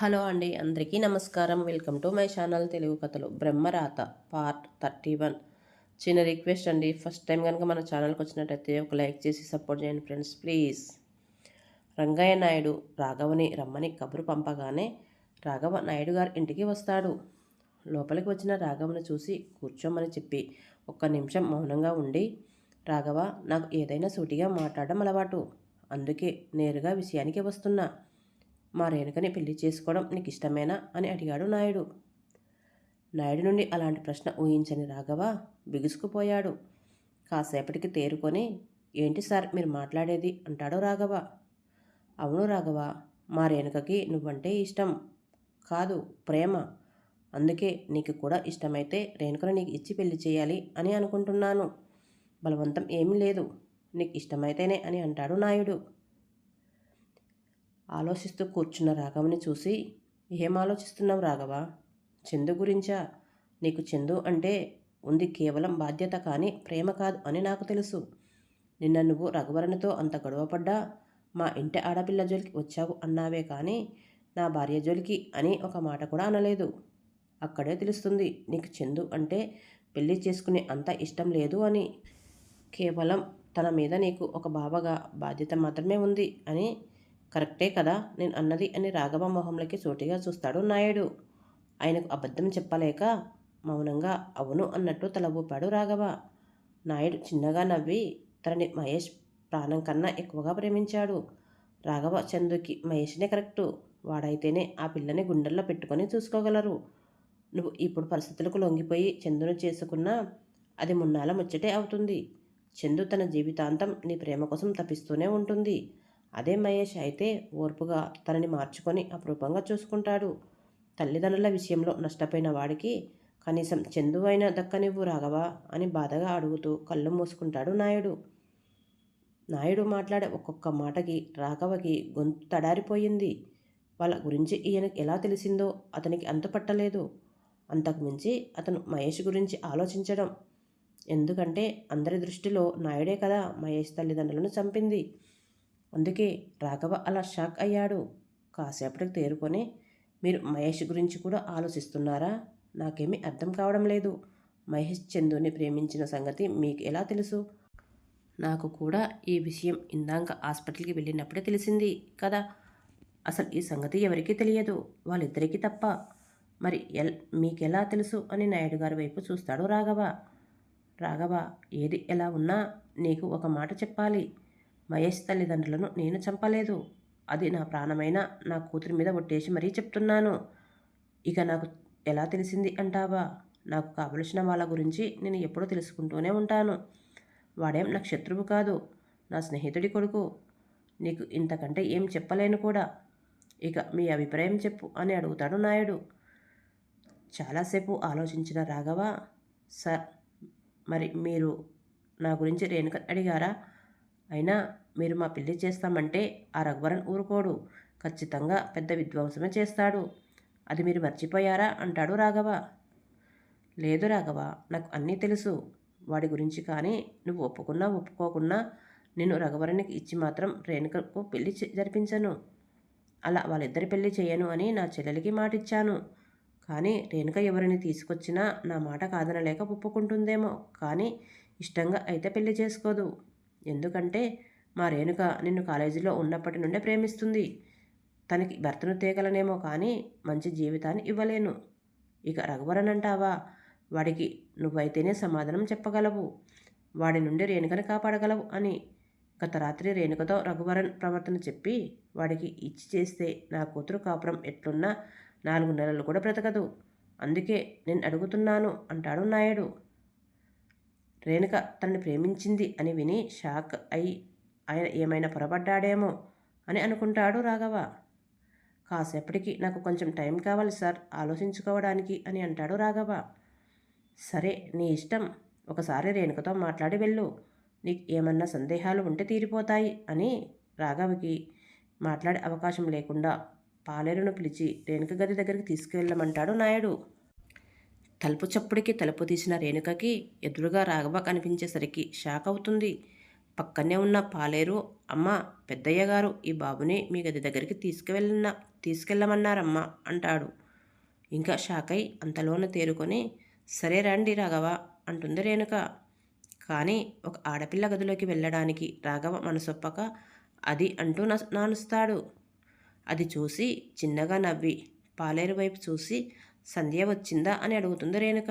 Hello అండి అందరికీ నమస్కారం. Welcome to my channel Telugu కథలు. Brahmarata part thirty one. చిన్న రిక్వెస్ట్ అండి ఫస్ట్ టైం కనుక మన ఛానల్కి వచ్చినట్టయితే ఒక లైక్ చేసి సపోర్ట్ చేయండి ఫ్రెండ్స్ ప్లీజ్. రంగయ్య నాయుడు రాఘవని రమ్మని కబురు పంపగానే రాఘవ నాయుడు గారి ఇంటికి వస్తాడు. లోపలికి వచ్చిన రాఘవని చూసి కూర్చోమని చెప్పి ఒక్క నిమిషం మౌనంగా ఉండి రాఘవ నాకు ఏదైనా సూటిగా మాట్లాడడం అలవాటు. అందుకే నేరుగా విషయానికి వస్తున్నా. మా రేణుకని పెళ్ళి చేసుకోవడం నీకు ఇష్టమేనా అని అడిగాడు నాయుడు. నాయుడు నుండి అలాంటి ప్రశ్న ఊహించని రాఘవ బిగుసుకుపోయాడు. కాసేపటికి తేరుకొని ఏంటి సార్ మీరు మాట్లాడేది? అంటాడు రాఘవ. అవును రాఘవ మా రేణుకకి నువ్వంటే ఇష్టం. కాదు ప్రేమ. అందుకే నీకు కూడా ఇష్టమైతే రేణుకను నీకు ఇచ్చి పెళ్ళి చేయాలి అని అనుకుంటున్నాను. బలవంతం ఏమీ లేదు. నీకు ఇష్టమైతేనే అని అంటాడు నాయుడు. ఆలోచిస్తూ కూర్చున్న రాఘవని చూసి ఏం ఆలోచిస్తున్నావు రాఘవ? చందు గురించా? నీకు చందు అంటే ఉంది కేవలం బాధ్యత కానీ ప్రేమ కాదు అని నాకు తెలుసు. నిన్న నువ్వు రఘువరణతో అంత గొడవపడ్డా మా ఇంటి ఆడపిల్ల జోలికి వచ్చావు అన్నావే కానీ నా భార్య జోలికి అని ఒక మాట కూడా అనలేదు. అక్కడే తెలుస్తుంది నీకు చందు అంటే పెళ్ళి చేసుకునే అంత ఇష్టం లేదు అని. కేవలం తన మీద నీకు ఒక బావగా బాధ్యత మాత్రమే ఉంది అని కరెక్టే కదా? నేను అన్నది అని రాఘవ మొహంలోకి సూటిగా చూస్తాడు నాయుడు. ఆయనకు అబద్ధం చెప్పలేక మౌనంగా అవును అన్నట్టు తల ఊపాడు రాఘవ. నాయుడు చిన్నగా నవ్వి తనని మహేష్ ప్రాణం కన్నా ఎక్కువగా ప్రేమించాడు. రాఘవ చందుకి మహేష్నే కరెక్టు. వాడైతేనే ఆ పిల్లని గుండెల్లో పెట్టుకొని చూసుకోగలరు. నువ్వు ఇప్పుడు పరిస్థితులకు లొంగిపోయి చందును చేసుకున్నా అది మున్నాల ముచ్చటే అవుతుంది. చందు తన జీవితాంతం నీ ప్రేమ కోసం తప్పిస్తూనే ఉంటుంది. అదే మహేష్ అయితే ఓర్పుగా తనని మార్చుకొని అపురూపంగా చూసుకుంటాడు. తల్లిదండ్రుల విషయంలో నష్టపోయిన వాడికి కనీసం చందు అయినా దక్కనివ్వు రాఘవా అని బాధగా అడుగుతూ కళ్ళు మూసుకుంటాడు నాయుడు. నాయుడు మాట్లాడే ఒక్కొక్క మాటకి రాఘవకి గొంతు తడారిపోయింది. వాళ్ళ గురించి ఈయనకి ఎలా తెలిసిందో అతనికి అంతుపట్టలేదు అంతకుమించి అతను మహేష్ గురించి ఆలోచించడం. ఎందుకంటే అందరి దృష్టిలో నాయుడే కదా మహేష్ తల్లిదండ్రులను చంపింది. అందుకే రాఘవ అలా షాక్ అయ్యాడు. కాసేపటికి తేరుకొని మీరు మహేష్ గురించి కూడా ఆలోచిస్తున్నారా? నాకేమీ అర్థం కావడం లేదు. మహేష్ చందుని ప్రేమించిన సంగతి మీకు ఎలా తెలుసు? నాకు కూడా ఈ విషయం ఇందాక హాస్పిటల్కి వెళ్ళినప్పుడే తెలిసింది కదా. అసలు ఈ సంగతి ఎవరికీ తెలియదు. వాళ్ళిద్దరికీ తప్ప. మరి ఎల్ మీకెలా తెలుసు అని నాయుడు గారి వైపు చూస్తాడు రాఘవ. రాఘవ ఏది ఎలా ఉన్నా నీకు ఒక మాట చెప్పాలి. మహేష్ తల్లిదండ్రులను నేను చంపలేదు. అది నా ప్రాణమైన నా కూతురి మీద ఒట్టేసి మరీ చెప్తున్నాను. ఇక నాకు ఎలా తెలిసింది అంటావా? నాకు కావలసిన వాళ్ళ గురించి నేను ఎప్పుడూ తెలుసుకుంటూనే ఉంటాను. వాడేం నాకు శత్రువు కాదు. నా స్నేహితుడి కొడుకు. నీకు ఇంతకంటే ఏం చెప్పలేను కూడా. ఇక మీ అభిప్రాయం చెప్పు అని అడుగుతాడు నాయుడు. చాలాసేపు ఆలోచించిన రాఘవ సార్ మరి మీరు నా గురించి రేణుక అడిగారా? అయినా మీరు మా పెళ్ళి చేస్తామంటే ఆ రఘువరన్ ఊరుకోడు. ఖచ్చితంగా పెద్ద విధ్వంసమే చేస్తాడు. అది మీరు మర్చిపోయారా? అంటాడు రాఘవ. లేదు రాఘవ నాకు అన్నీ తెలుసు. వాడి గురించి కానీ నువ్వు ఒప్పుకున్నా ఒప్పుకోకున్నా నేను రఘువరణికి ఇచ్చి మాత్రం రేణుకకు పెళ్ళి జరిపించను. అలా వాళ్ళిద్దరి పెళ్ళి చేయను అని నా చెల్లెలికి మాటిచ్చాను. కానీ రేణుక ఎవరిని తీసుకొచ్చినా నా మాట కాదనలేక ఒప్పుకుంటుందేమో. కానీ ఇష్టంగా అయితే పెళ్ళి చేసుకోదు. ఎందుకంటే మా రేణుక నిన్ను కాలేజీలో ఉన్నప్పటి నుండే ప్రేమిస్తుంది. తనకి భర్తను తేగలనేమో కానీ మంచి జీవితాన్ని ఇవ్వలేను. ఇక రఘువరన్ అంటావా? వాడికి నువ్వైతేనే సమాధానం చెప్పగలవు. వాడి నుండి రేణుకని కాపాడగలవు అని. గత రాత్రి రేణుకతో రఘువరన్ ప్రవర్తన చెప్పి వాడికి ఇచ్చి చేస్తే నా కూతురు కాపురం ఎట్లున్నా నాలుగు నెలలు కూడా బ్రతకదు. అందుకే నేను అడుగుతున్నాను అంటాడు నాయుడు. రేణుక తనని ప్రేమించింది అని విని షాక్ అయి ఆయన ఏమైనా పొరపడ్డాడేమో అని అనుకుంటాడు రాఘవ. కాసేపటికి నాకు కొంచెం టైం కావాలి సార్ ఆలోచించుకోవడానికి అని అంటాడు రాఘవ. సరే నీ ఇష్టం. ఒకసారి రేణుకతో మాట్లాడి వెళ్ళు. నీకు ఏమన్నా సందేహాలు ఉంటే తీరిపోతాయి అని రాఘవకి మాట్లాడే అవకాశం లేకుండా పాలేరును పిలిచి రేణుక గది దగ్గరికి తీసుకువెళ్ళమంటాడు నాయుడు. తలుపు చప్పుడికి తలుపు తీసిన రేణుకకి ఎదురుగా రాఘవ కనిపించేసరికి షాక్ అవుతుంది. పక్కనే ఉన్న పాలేరు అమ్మ పెద్దయ్య గారు ఈ బాబుని మీ గది దగ్గరికి తీసుకువెళ్ళిన తీసుకెళ్ళమన్నారమ్మా అంటాడు. ఇంకా షాక్ అయి అంతలోన తేరుకొని సరే రండి రాఘవ అంటుంది రేణుక. కానీ ఒక ఆడపిల్ల గదిలోకి వెళ్ళడానికి రాఘవ మనసొప్పక అది అంటూ నానుస్తాడు. అది చూసి చిన్నగా నవ్వి పాలేరు వైపు చూసి సంధ్య వచ్చిందా అని అడుగుతుంది రేణుక.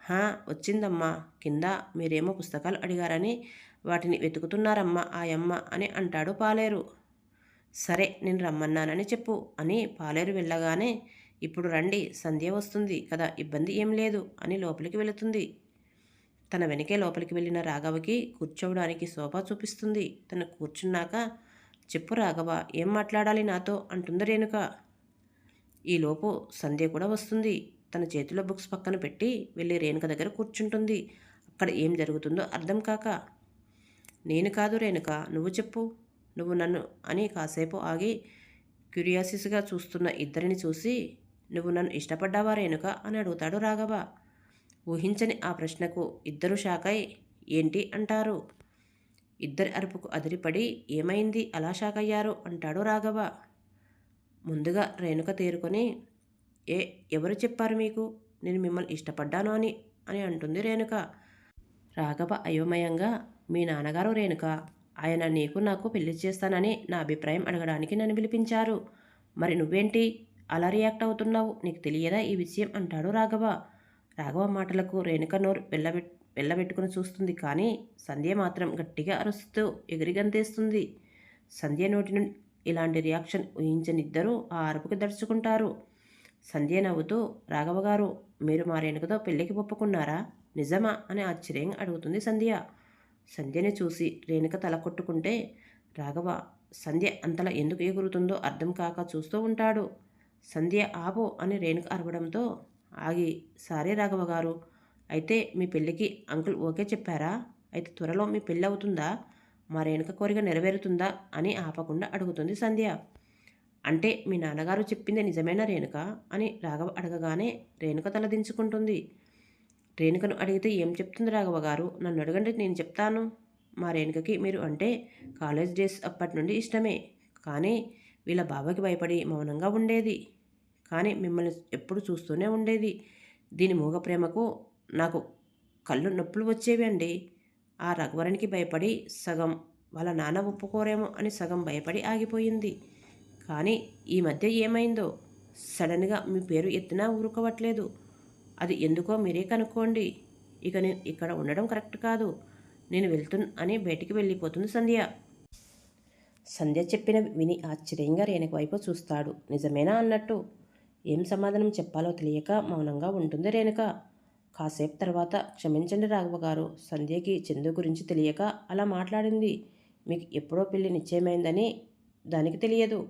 హా వచ్చిందమ్మా. కింద మీరేమో పుస్తకాలు అడిగారని వాటిని వెతుకుతున్నారమ్మా ఆయమ్మ అని అంటాడు పాలేరు. సరే నేను రమ్మన్నానని చెప్పు అని పాలేరు వెళ్ళగానే ఇప్పుడు రండి సంధ్య వస్తుంది కదా ఇబ్బంది ఏం లేదు అని లోపలికి వెళుతుంది. తన వెనకే లోపలికి వెళ్ళిన రాఘవకి కూర్చోవడానికి సోఫా చూపిస్తుంది. తను కూర్చున్నాక చెప్పు రాఘవ ఏం మాట్లాడాలి నాతో? అంటుంది రేణుక. ఈలోపు సంధ్య కూడా వస్తుంది. తన చేతిలో బుక్స్ పక్కన పెట్టి వెళ్ళి రేణుక దగ్గర కూర్చుంటుంది. అక్కడ ఏం జరుగుతుందో అర్థం కాక నేను కాదు రేణుక నువ్వు చెప్పు. నువ్వు నన్ను అని కాసేపు ఆగి క్యూరియాసిస్గా చూస్తున్న ఇద్దరిని చూసి నువ్వు నన్ను ఇష్టపడ్డావా రేణుక అని అడుగుతాడు రాఘవ. ఊహించని ఆ ప్రశ్నకు ఇద్దరు షాకై ఏంటి అంటారు? ఇద్దరి అరుపుకు అదిరిపడి ఏమైంది? అలా షాక్ అయ్యారు అంటాడు రాఘవ. ముందుగా రేణుక తేరుకొని ఏ ఎవరు చెప్పారు మీకు? నేను మిమ్మల్ని ఇష్టపడ్డాను అని అని అంటుంది రేణుక. రాఘవ అయోమయంగా మీ నాన్నగారు రేణుక ఆయన నీకు నాకు పెళ్ళి చేస్తానని నా అభిప్రాయం అడగడానికి నన్ను పిలిపించారు. మరి నువ్వేంటి? అలా రియాక్ట్ అవుతున్నావు? నీకు తెలియదా ఈ విషయం? అంటాడు రాఘవ. రాఘవ మాటలకు రేణుక నోరు వెళ్ళబెట్ వెళ్ళబెట్టుకుని చూస్తుంది కానీ సంధ్య మాత్రం గట్టిగా అరుస్తూ ఎగిరిగంతేస్తుంది సంధ్య నోటి నుండి ఇలాంటి రియాక్షన్ ఊహించని ఇద్దరూ ఆ అరుపుకి దడుచుకుంటారు. సంధ్య నవ్వుతూ రాఘవ గారు మీరు మా రేణుకతో పెళ్ళికి ఒప్పుకున్నారా? నిజమా? అని ఆశ్చర్యంగా అడుగుతుంది సంధ్య. సంధ్యని చూసి రేణుక తల కొట్టుకుంటే రాఘవ సంధ్య అంతలా ఎందుకు ఎగురుతుందో అర్థం కాక చూస్తూ ఉంటాడు. సంధ్య ఆపో అని రేణుక అరవడంతో ఆగి సారీ రాఘవ గారు అయితే మీ పెళ్ళికి అంకుల్ ఓకే చెప్పారా? అయితే త్వరలో మీ పెళ్ళి అవుతుందా? మా రేణుక కోరిక నెరవేరుతుందా అని ఆపకుండా అడుగుతుంది సంధ్య. అంటే మీ నాన్నగారు చెప్పింది నిజమేనా రేణుక? అని రాఘవ అడగగానే రేణుక తలదించుకుంటుంది రేణుకను అడిగితే ఏం చెప్తుంది రాఘవ గారు? నన్ను అడగండి నేను చెప్తాను. మా రేణుకకి మీరు అంటే కాలేజ్ డేస్ అప్పటి నుండి ఇష్టమే. కానీ వీళ్ళ బాబాకి భయపడి మౌనంగా ఉండేది. కానీ మిమ్మల్ని ఎప్పుడు చూస్తూనే ఉండేది. దీని మూగ ప్రేమకు నాకు కళ్ళు నొప్పులు వచ్చేవి అండి. ఆ రఘువరునికి భయపడి సగం వాళ్ళ నాన్న ఒప్పుకోరేమో అని సగం భయపడి ఆగిపోయింది. కానీ ఈ మధ్య ఏమైందో? సడన్గా మీ పేరు ఎత్తినా ఊరుకోవట్లేదు. అది ఎందుకో మీరే కనుక్కోండి. ఇక నేను ఇక్కడ ఉండడం కరెక్ట్ కాదు. నేను వెళ్తున్ అని బయటికి వెళ్ళిపోతుంది సంధ్య. సంధ్య చెప్పిన విని ఆశ్చర్యంగా రేణుక వైపు చూస్తాడు. నిజమేనా అన్నట్టు? ఏం సమాధానం చెప్పాలో తెలియక మౌనంగా ఉంటుంది రేణుక. కాసేపు తర్వాత క్షమించండి రాఘవ గారు సంధ్యకి చందు గురించి తెలియక అలా మాట్లాడింది. మీకు ఎప్పుడో పెళ్ళి నిశ్చయమైందని దానికి తెలియదు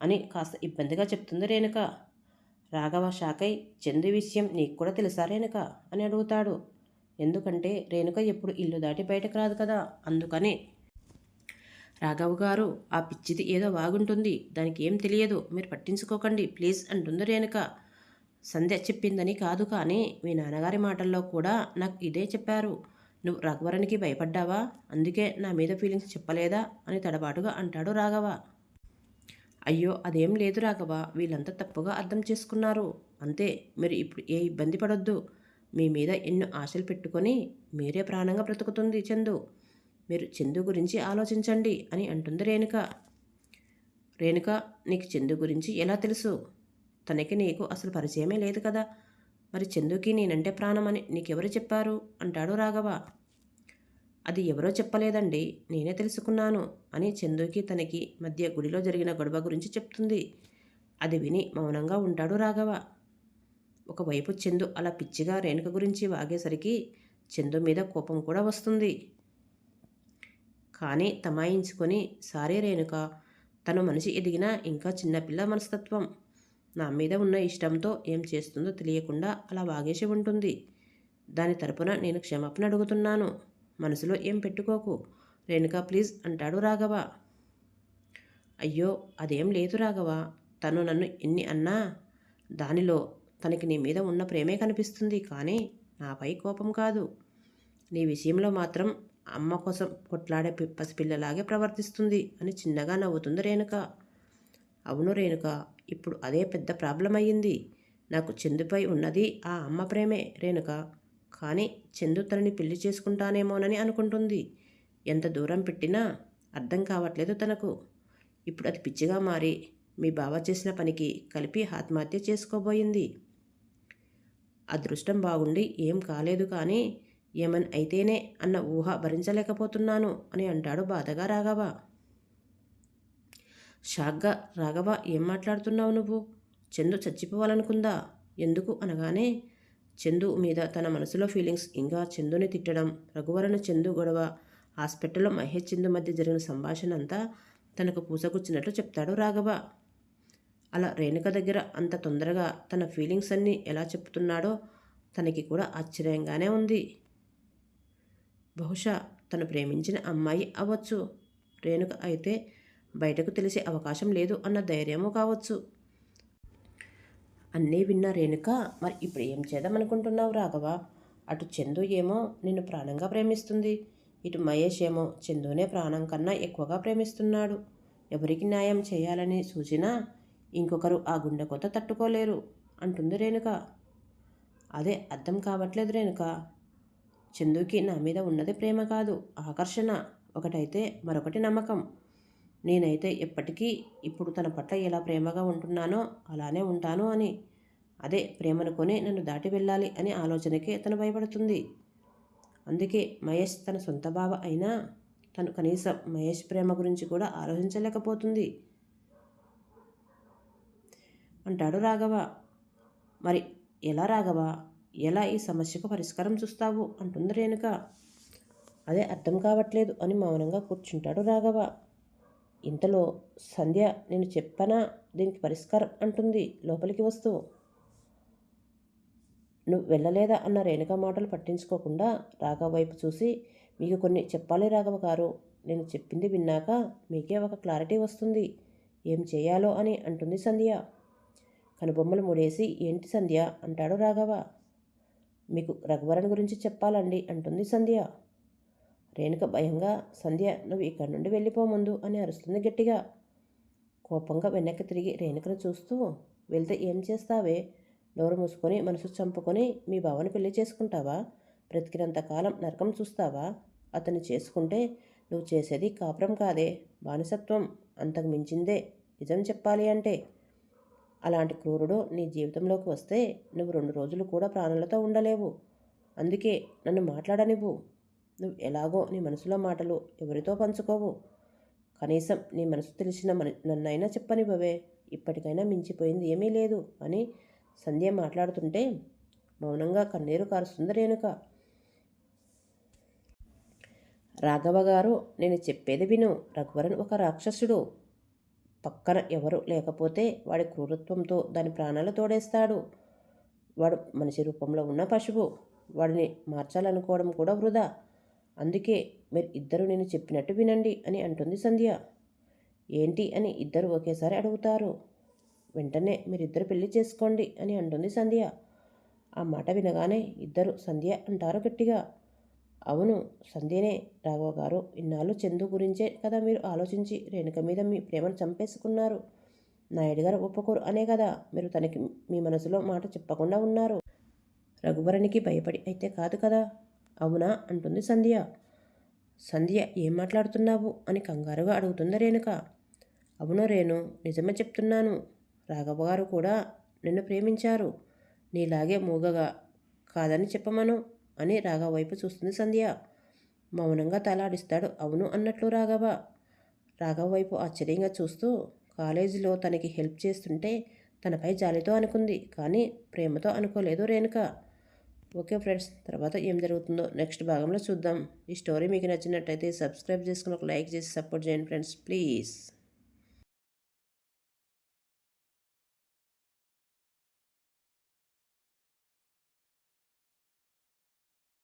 అని కాస్త ఇబ్బందిగా చెప్తుంది రేణుక. రాఘవ షాకై చందు విషయం నీకు కూడా తెలుసా రేణుక? అని అడుగుతాడు. ఎందుకంటే రేణుక ఎప్పుడు ఇల్లు దాటి బయటకు రాదు కదా అందుకని. రాఘవ గారు ఆ పిచ్చిది ఏదో బాగుంటుంది దానికి ఏం తెలియదు. మీరు పట్టించుకోకండి ప్లీజ్ అంటుంది రేణుక. సంధ్య చెప్పిందని కాదు కానీ మీ నాన్నగారి మాటల్లో కూడా నాకు ఇదే చెప్పారు. నువ్వు రఘువరణికి భయపడ్డావా? అందుకే నా మీద ఫీలింగ్స్ చెప్పలేదా? అని తడబాటుగా అంటాడు రాఘవ. అయ్యో అదేం లేదు రాఘవ. వీళ్ళంతా తప్పుగా అర్థం చేసుకున్నారు. అంతే మీరు ఇప్పుడు ఏ ఇబ్బంది పడొద్దు. మీ మీద ఎన్నో ఆశలు పెట్టుకొని మీరే ప్రాణంగా బ్రతుకుతుంది చందు. మీరు చందు గురించి ఆలోచించండి అని అంటుంది రేణుక. రేణుక నీకు చందు గురించి ఎలా తెలుసు? తనకి నీకు అసలు పరిచయమే లేదు కదా. మరి చందుకి నేనంటే ప్రాణమని నీకెవరు చెప్పారు? అంటాడు రాఘవ. అది ఎవరో చెప్పలేదండి. నేనే తెలుసుకున్నాను అని చందుకి తనకి మధ్య గుడిలో జరిగిన గొడవ గురించి చెప్తుంది. అది విని మౌనంగా ఉంటాడు రాఘవ. ఒకవైపు చందు అలా పిచ్చిగా రేణుక గురించి వాగేసరికి చందు మీద కోపం కూడా వస్తుంది. కానీ తమాయించుకొని సారీ రేణుక తను మనిషి ఎదిగినా ఇంకా చిన్నపిల్ల మనస్తత్వం. నా మీద ఉన్న ఇష్టంతో ఏం చేస్తుందో తెలియకుండా అలా వాగేసి ఉంటుంది. దాని తరపున నేను క్షమాపణ అడుగుతున్నాను. మనసులో ఏం పెట్టుకోకు. రేణుక ప్లీజ్ అంటాడు రాఘవ. అయ్యో అదేం లేదు రాఘవ. తను నన్ను ఎన్ని అన్నా దానిలో తనకి నీ మీద ఉన్న ప్రేమే కనిపిస్తుంది కానీ నాపై కోపం కాదు. నీ విషయంలో మాత్రం అమ్మ కోసం కొట్లాడే పసిపిల్లలాగే ప్రవర్తిస్తుంది అని చిన్నగా నవ్వుతుంది రేణుక. అవును రేణుక ఇప్పుడు అదే పెద్ద ప్రాబ్లం అయ్యింది నాకు చందుపై ఉన్నది ఆ అమ్మ ప్రేమే రేణుక. కానీ చందు తనని పెళ్ళి చేసుకుంటానేమోనని అనుకుంటుంది. ఎంత దూరం పెట్టినా అర్థం కావట్లేదు తనకు. ఇప్పుడు అది పిచ్చిగా మారి మీ బావ చేసిన పనికి కలిపి ఆత్మహత్య చేసుకోబోయింది. అదృష్టం బాగుండి ఏం కాలేదు కానీ ఏమని అయితేనే అన్న ఊహ భరించలేకపోతున్నాను అని అంటాడు బాధగా రాఘవ. షాక్గా రాఘవ ఏం మాట్లాడుతున్నావు నువ్వు? చందు చచ్చిపోవాలనుకుందా? ఎందుకు? అనగానే చందు మీద తన మనసులో ఫీలింగ్స్ ఇంకా చందుని తిట్టడం రఘువరణ చందు గొడవ హాస్పిటల్లో మహేష్ చందు మధ్య జరిగిన సంభాషణ అంతా తనకు పూసగుచ్చినట్లు చెప్తాడు రాఘవ. అలా రేణుక దగ్గర అంత తొందరగా తన ఫీలింగ్స్ అన్నీ ఎలా చెప్తున్నాడో తనకి కూడా ఆశ్చర్యంగానే ఉంది. బహుశా తను ప్రేమించిన అమ్మాయి అవ్వచ్చు. రేణుక అయితే బయటకు తెలిసే అవకాశం లేదు అన్న ధైర్యము కావచ్చు. అన్నీ విన్న రేణుక మరి ఇప్పుడు ఏం చేద్దామనుకుంటున్నావు రాఘవ? అటు చందు ఏమో నిన్ను ప్రాణంగా ప్రేమిస్తుంది. ఇటు మహేష్ ఏమో చందునే ప్రాణం కన్నా ఎక్కువగా ప్రేమిస్తున్నాడు. ఎవరికి న్యాయం చేయాలని సూచన ఇంకొకరు ఆ గుండె కొత్త తట్టుకోలేరు అంటుంది రేణుక. అదే అర్థం కావట్లేదు రేణుక. చందుకి నా మీద ఉన్నది ప్రేమ కాదు ఆకర్షణ. ఒకటైతే మరొకటి నమ్మకం. నేనైతే ఎప్పటికీ ఇప్పుడు తన పట్ల ఎలా ప్రేమగా ఉంటున్నానో అలానే ఉంటాను అని అదే ప్రేమనుకొని నన్ను దాటి వెళ్ళాలి అనే ఆలోచనకే తను భయపడుతుంది. అందుకే మహేష్ తన సొంత బావ అయినా తను కనీసం మహేష్ ప్రేమ గురించి కూడా ఆలోచించలేకపోతుంది. అంటాడు రాఘవ. మరి ఎలా రాఘవ? ఎలా ఈ సమస్యకు పరిష్కారం చూస్తావు? అంటుంది రేణుక. అదే అర్థం కావట్లేదు అని మౌనంగా కూర్చుంటాడు రాఘవ. ఇంతలో సంధ్య నేను చెప్పనా? దీనికి పరిష్కారం అంటుంది లోపలికి వస్తూ. నువ్వు వెళ్ళలేదా? అన్న రేణుక మాటలు పట్టించుకోకుండా రాఘవ వైపు చూసి మీకు కొన్ని చెప్పాలి రాఘవ గారు. నేను చెప్పింది విన్నాక మీకే ఒక క్లారిటీ వస్తుంది. ఏం చేయాలో అని అంటుంది సంధ్య. కనుబొమ్మలు ముడేసి ఏంటి సంధ్య? అంటాడు రాఘవ. మీకు రఘువరన్ గురించి చెప్పాలండి అంటుంది సంధ్య. రేణుక భయంగా సంధ్య నువ్వు ఇక్కడి నుండి వెళ్ళిపో ముందు అని అరుస్తుంది గట్టిగా. కోపంగా వెనక్కి తిరిగి రేణుకను చూస్తూ వెళ్తే ఏం చేస్తావే? నోరు మూసుకొని మనసు చంపుకొని మీ బావని పెళ్ళి చేసుకుంటావా? బ్రతికినంత కాలం నరకం చూస్తావా? అతన్ని చేసుకుంటే నువ్వు చేసేది కాపురం కాదే బానిసత్వం. అంతకు మించిందే నిజం చెప్పాలి అంటే. అలాంటి క్రూరుడు నీ జీవితంలోకి వస్తే నువ్వు రెండు రోజులు కూడా ప్రాణాలతో ఉండలేవు. అందుకే నన్ను మాట్లాడనివ్వు. నువ్వు ఎలాగో నీ మనసులో మాటలు ఎవరితో పంచుకోవు. కనీసం నీ మనసు తెలిసిన మన నన్నైనా చెప్పనివ్వవే ఇప్పటికైనా మించిపోయింది ఏమీ లేదు అని సంధ్య మాట్లాడుతుంటే మౌనంగా కన్నీరు కారుస్తుంది రేణుక. రాఘవ గారు నేను చెప్పేది విను. రఘువరన్ ఒక రాక్షసుడు. పక్కన ఎవరు లేకపోతే వాడి క్రూరత్వంతో దాని ప్రాణాలు తోడేస్తాడు. వాడు మనిషి రూపంలో ఉన్న పశువు. వాడిని మార్చాలనుకోవడం కూడా వృధా. అందుకే మీరు ఇద్దరు నేను చెప్పినట్టు వినండి అని అంటుంది సంధ్య. ఏంటి అని ఇద్దరు ఒకేసారి అడుగుతారు. వెంటనే మీరిద్దరు పెళ్ళి చేసుకోండి అని అంటుంది సంధ్య. ఆ మాట వినగానే ఇద్దరు సంధ్య అంటారు గట్టిగా. అవును సంధ్యనే రాఘవ గారు ఇన్నాళ్ళు చందు గురించే కదా మీరు ఆలోచించి రేణుక మీద మీ ప్రేమను చంపేసుకున్నారు. నాయుడు గారు ఒప్పుకోరు అనే కదా మీరు తనకి మీ మనసులో మాట చెప్పకుండా ఉన్నారు. రఘువరణికి భయపడి అయితే కాదు కదా. అవునా? అంటుంది సంధ్య. సంధ్య ఏం మాట్లాడుతున్నావు? అని కంగారుగా అడుగుతుంది రేణుక. అవును రేణు నిజమే చెప్తున్నాను. రాఘవ గారు కూడా నిన్ను ప్రేమించారు. నీలాగే మూగగా కాదని చెప్పమను అని రాఘవ వైపు చూస్తుంది సంధ్య. మౌనంగా తలాడిస్తాడు. అవును అన్నట్లు రాఘవ. రాఘవ వైపు ఆశ్చర్యంగా చూస్తూ కాలేజీలో తనకి హెల్ప్ చేస్తుంటే తనపై జాలితో అనుకుంది. కానీ ప్రేమతో అనుకోలేదు రేణుక. ఓకే ఫ్రెండ్స్ తర్వాత ఏం జరుగుతుందో నెక్స్ట్ భాగంలో చూద్దాం. ఈ స్టోరీ మీకు నచ్చినట్టయితే సబ్స్క్రైబ్ చేసుకుని ఒక లైక్ చేసి సపోర్ట్ చేయండి ఫ్రెండ్స్ ప్లీజ్.